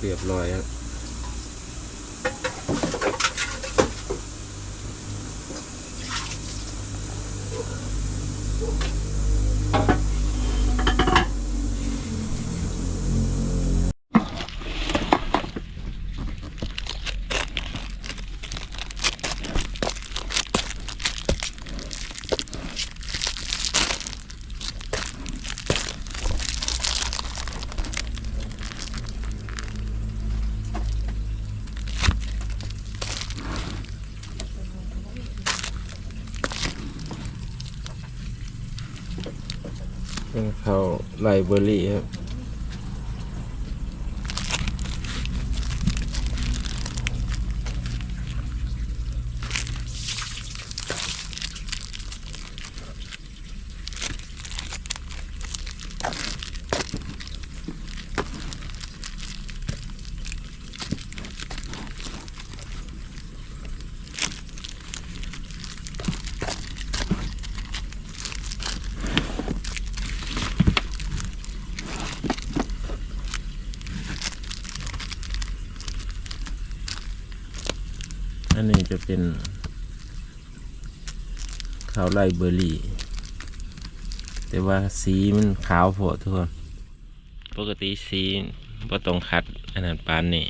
เรียบร้อยครับ ไลบรารีครับ นี้จะเป็นข้าวไลเบอรี่ แต่ว่าสีมันขาวโพดทุกคน ปกติสีก็ต้องคัดอันนั้นปานนี่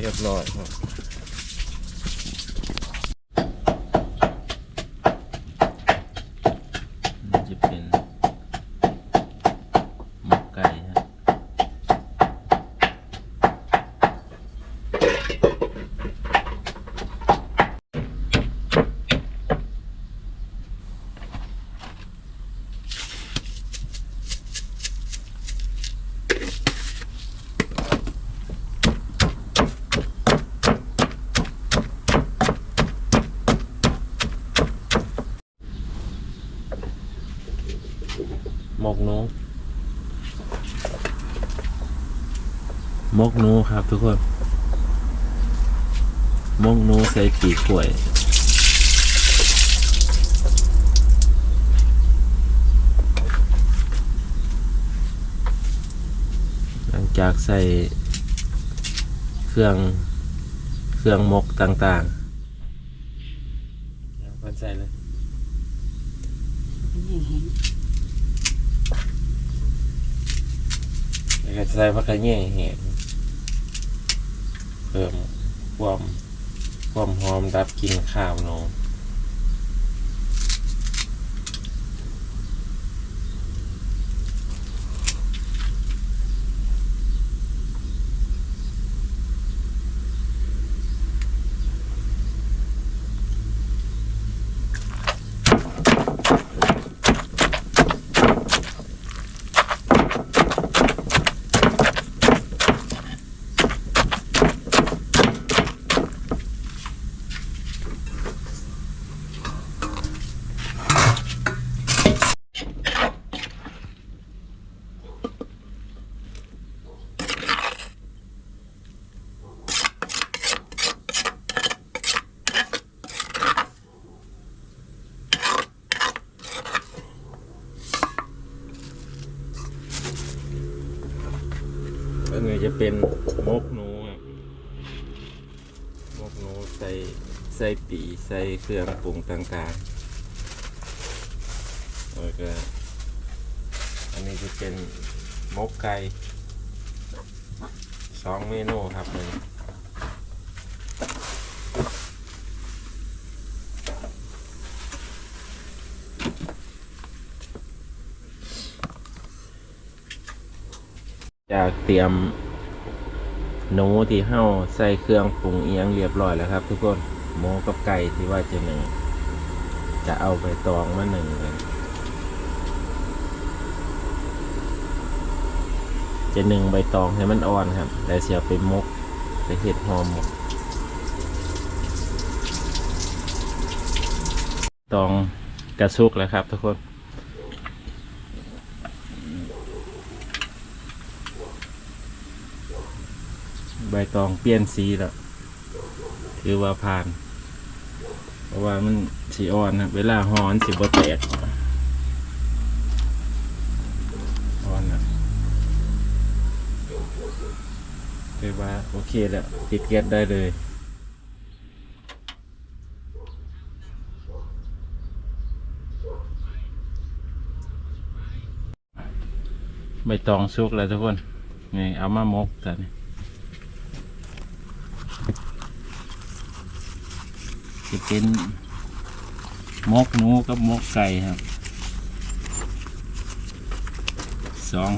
เรียบร้อยครับนี่จะเป็นหมกไก่ครับหม กหนูหมกหนูครับทุกคนหมกหนูใส่ปีกกล้วยหลังจากใส่เครื่องเครื่องมกต่างๆเอาใส่เลย แล้ว ก็ใส่พักกระเนียเห็นเพิ่มความความหอมรับกลินข้าวเนาะ ลงเป็นมกหนูครับมกหนูใส่ใส่ปีใส่เครื่องปรุงต่างๆแล้วก็อันนี้จะเป็นมกไก่สองเมนูครับเลยจากเตรียม หนูที่เห่าใส่เครื่องปรุงเอียงเรียบร้อยแล้วครับ ทุกคนหมูกับไก่ที่ว่าจะหนึ่ง จะเอาไปตองมาหนึ่งกันจะหนึ่งใบตองให้มันอ่อนครับแล้วเสียไปมกไปเห็ดหอมหมกตองกระซุกแล้วครับทุกคน ใบตองเปลี่ยนสีแล้วถือว่าผ่าน เพราะว่ามันสีอ่อนนะเวลาหอนสีบ่แตกอ่อนนะคือว่าโอเคแล้วติดเก็ตได้เลยใบตองสุกแล้วทุกคน นี่เอามามกกัน จะเป็นมกหนูกับมกไก่ครับสอง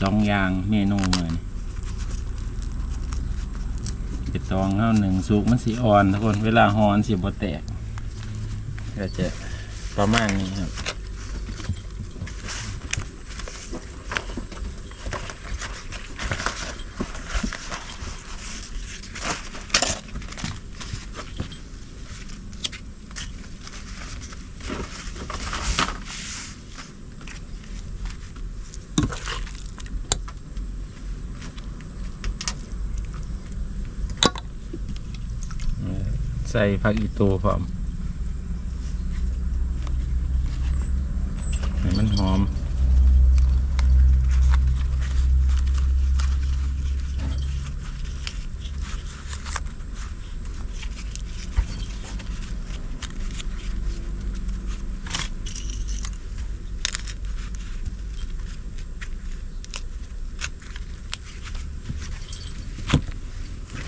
สองอย่างเมนูเลยเป็ดตองข้าวหนึ่งสุกมันสีอ่อนทุกคนเวลาหอนสีบแตกก็จะประมาณนี้ครับ ใส่ผักอีตูพร้อมให้มันหอม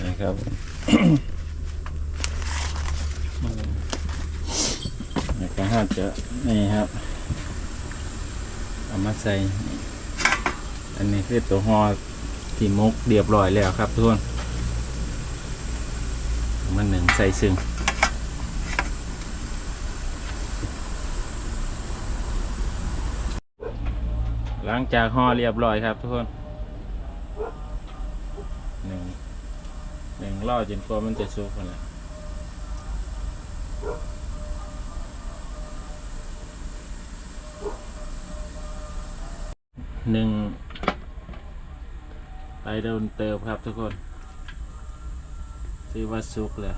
นะครับ แล้ว ก็ห้าจะนี่ครับ เอามาใส่ อันนี้คือตัวห่อที่มกเรียบร้อยแล้วครับทุกคนมันหนึ่งใส่ซึ่งหลังจากห่อเรียบร้อยครับทุกคนหนึ่งหนึ่งรอจนกว่ามันจะสุกหมดแล้ว หนึ่งไปโดนเติมครับทุกคนที่ว่าซุกเลย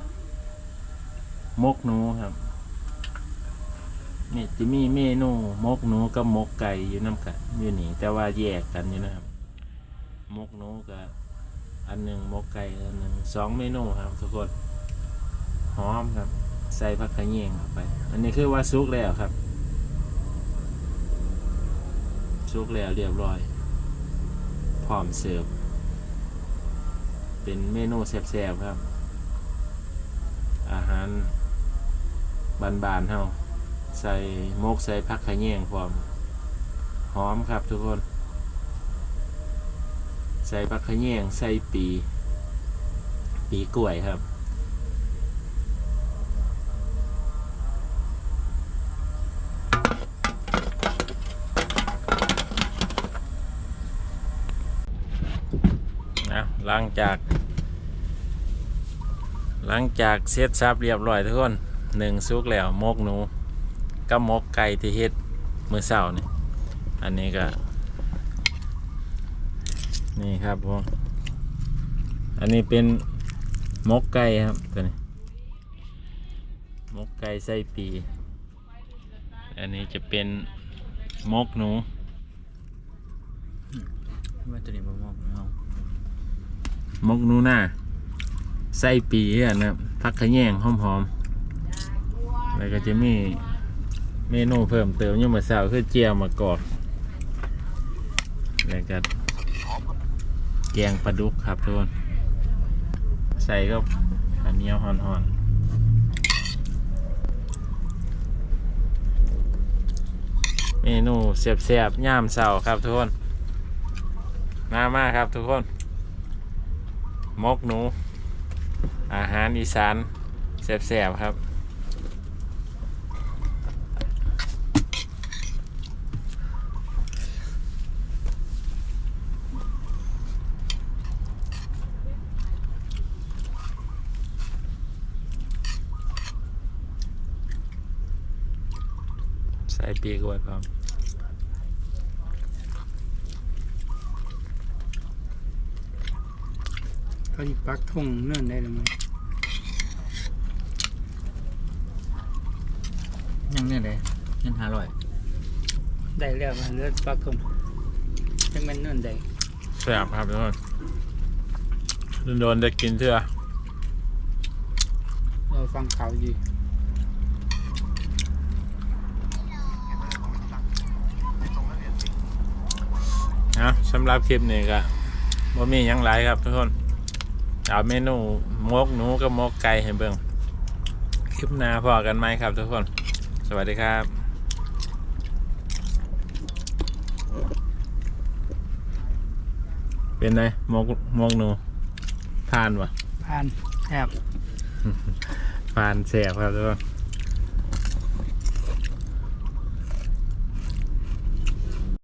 มกหนูครับเนี่ยจะมีเมนูมกหนูกับมกไก่อยู่น้ำกันอยู่นี่แต่ว่าแยกกันอยู่นะครับมกหนูกับอันหนึ่งมกไก่อันหนึ่งสองเมนูครับทุกคนหอมครับ ใส่ผักกระเนียงเข้าไป อันนี้คือว่าซุกแล้วครับ สุกแล้วเรียบร้อย พร้อมเสิร์ฟ เป็นเมนูแซ่บๆครับ อาหารบานๆเฮาใส่มกใส่ผักขะแยงพร้อม หอมครับทุกคน ใส่ผักขะแยงใส่ปี ปีกล้วยครับ นะหลังจากหลังจากเซตซับเรียบร้อยทุกคนหนึ่งซุกแล้วมกหนูกับมกไก่ที่เฮ็ดมือเสานี่อันนี้ก็ นี่ครับผมอันนี้เป็นมกไก่ครับตัวนี้มกไก่ไส้ปี อันนี้จะเป็นมกหนูว่าจะนี่บ่มองเอา มกนูน้าไส้ปีอะนะครับผักขแยงหอมๆแล้วก็จะมีเมนูเพิ่มเติมอยังมาสาคือเจียวมะกอกแล้วก็แกงปลาดุกครับทุกคนใส่ก็ข้าเหนียวห่อนๆเมนูเสียบๆย่ามเสาครับทุกคน มามาครับทุกคน มกหนู อาหารอีสานแซ่บๆ ครับใส่ปีกไว้พร้อม เขาหยิบปักทงเนื่อนได้หรือมั้งยังเนี่ยเลยเงินหาร้อยได้แล้วมาเลือดปักทงจังแม่นเนื่อนได้แซ่บครับทุกคนโดนๆจะกินเชื่อเราฟังข่าวดีนะสำหรับคลิปนี้ก็บ่มีหยังหลายครับทุกคน เอาเมนูมกหนูกับมกไก่ให้เบิ่งคลิปหน้าพอกันไหมครับทุกคน สวัสดีครับเป็นไงมกมกหนูผ่านวะผ่านแอบผ่านแสบครับทุกคน